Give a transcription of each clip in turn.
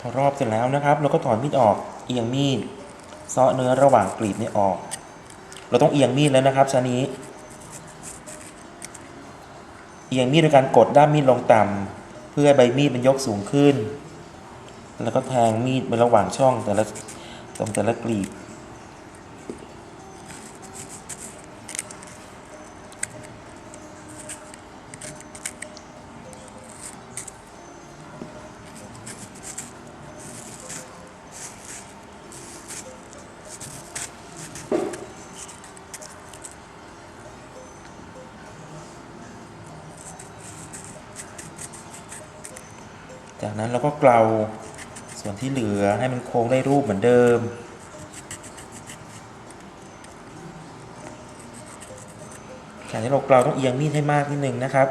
พอรอบเสร็จแล้วนะครับ เราก็ถอนมีดออกเอียงมีดเซาะเนื้อระหว่างกลีบนี่ออก เราต้องเอียงมีดแล้วนะครับชานี้ เอียงมีดโดยการกดด้ามมีดลงต่ำเพื่อให้ใบมีดมันยกสูงขึ้น แล้วก็แทงมีดไประหว่างช่องแต่ละตรงแต่ละกลีบ จากนั้นเราก็เกลาส่วนที่เหลือให้มันโค้งได้รูปเหมือนเดิม การที่เราเกลาต้องเอียงมีดให้มากนิดนึงนะครับ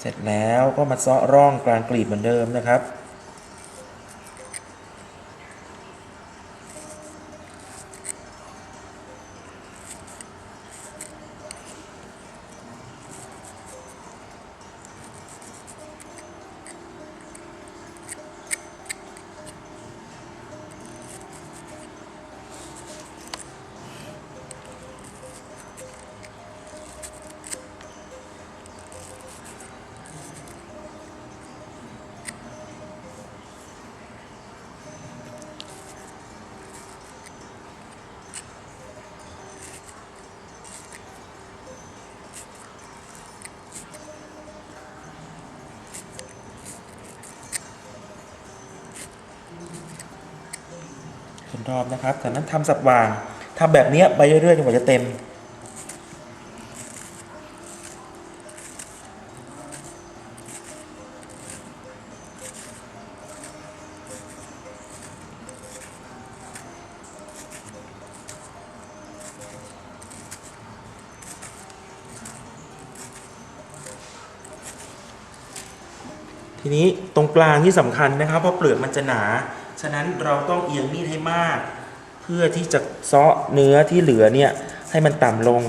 เสร็จแล้วก็มาเซาะร่องกลางกลีบเหมือนเดิมนะครับ เป็นรอบนะครับจากนั้นทำสับวางทำแบบนี้ไปเรื่อยๆจนกว่าจะเต็ม ทีนี้ตรงกลางที่สำคัญนะครับ เพราะเปลือกมันจะหนา ฉะนั้นเราต้องเอียงมีดให้มาก เพื่อที่จะเซาะเนื้อที่เหลือเนี่ยให้มันต่ำลง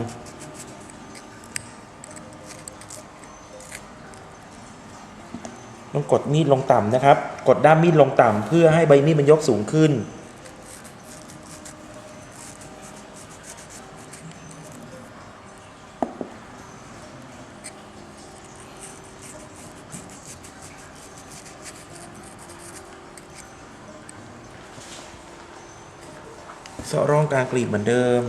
ต้องกดมีดลงต่ำนะครับ กดด้ามมีดลงต่ำเพื่อให้ใบมีดมันยกสูงขึ้น เสาะร่องกลางกลีบเหมือนเดิม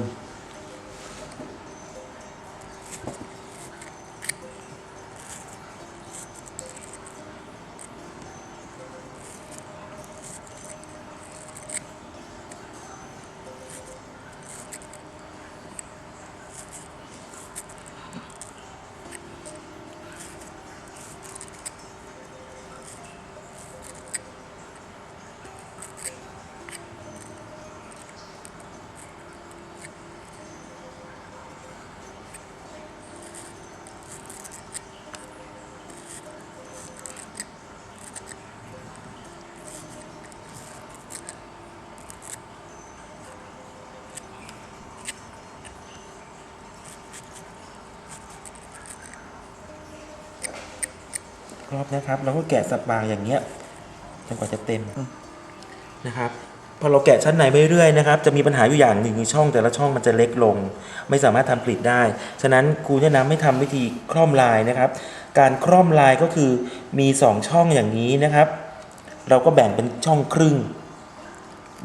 อบนะครับ เราก็แกะสับบางอย่างเงี้ยจนกว่าจะเต็มนะครับพอเราแกะชั้นในไปเรื่อยๆนะครับ จะมีปัญหาอยู่อย่างหนึ่งคือช่องแต่ละช่องมันจะเล็กลง ไม่สามารถทำกลีบได้ ฉะนั้นครูแนะนำให้ทำวิธีคล่อมลายนะครับ การคล่อมลายก็คือมีสองช่องอย่างนี้นะครับ เราก็แบ่งเป็นช่องครึ่ง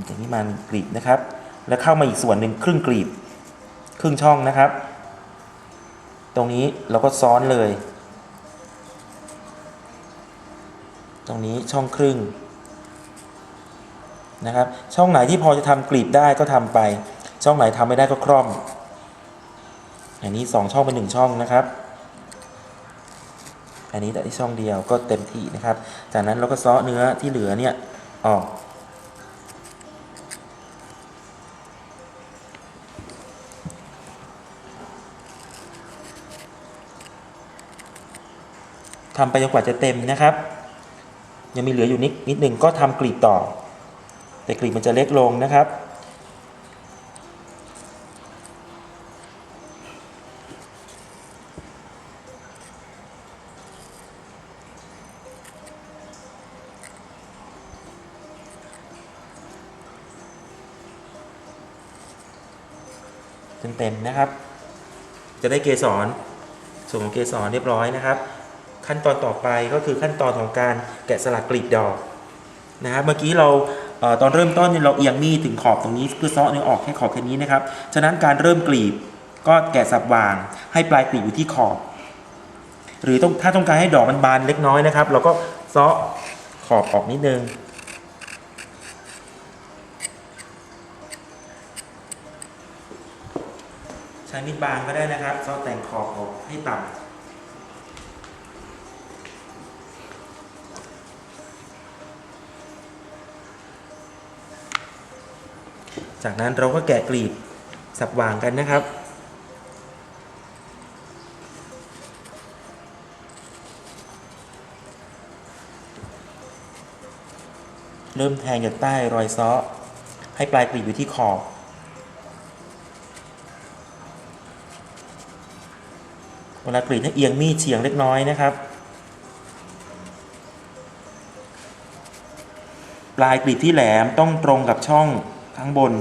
อย่างนี้มันกลีบนะครับ แล้วเข้ามาอีกส่วนหนึ่งครึ่งกลีบครึ่งช่องนะครับ ตรงนี้เราก็ซ้อนเลย ตรงนี้ช่องครึ่งนะครับ ช่องไหนที่พอจะทำกลีบได้ก็ทำไป ช่องไหนทำไม่ได้ก็คร่อมอันนี้สองช่องเป็นหนึ่งช่องนะครับ อันนี้แต่ที่ช่องเดียวก็เต็มที่นะครับ จากนั้นเราก็ซาะเนื้อที่เหลือเนี่ยออกทำไปจนกว่าจะเต็มนะครับ ยังมีเหลืออยู่นิดนิดหนึ่งก็ทำกลีบต่อ แต่กลีบมันจะเล็กลงนะครับ เต็มนะครับ จะได้เกสรส่งเกสรเรียบร้อยนะครับ ขั้นตอนต่อไปก็คือขั้นตอนของการแกะสลักกลีบดอกนะครับเมื่อกี้เราเออตอนเริ่มต้นเราเอียงมีดถึงขอบตรงนี้เพื่อซาะเนื้อออกแค่ขอบแค่นี้นะครับ ฉะนั้นการเริ่มกลีบก็แกะสับวาง ให้ปลายกลีบอยู่ที่ขอบ หรือต้องถ้าต้องการให้ดอกมันบานเล็กน้อยนะครับ เราก็ซาะขอบออกนิดนึงใช้มีดบางก็ได้นะครับซาะแต่งขอบออกให้ต่ำ จากนั้นเราก็แกะกลีบสับวางกันนะครับ เริ่มแทงจากใต้รอยซ้อ ให้ปลายกลีบอยู่ที่ขอบเวลากรีดให้เอียงมีดเฉียงเล็กน้อยนะครับ ปลายกรีดที่แหลมต้องตรงกับช่อง ข้างบน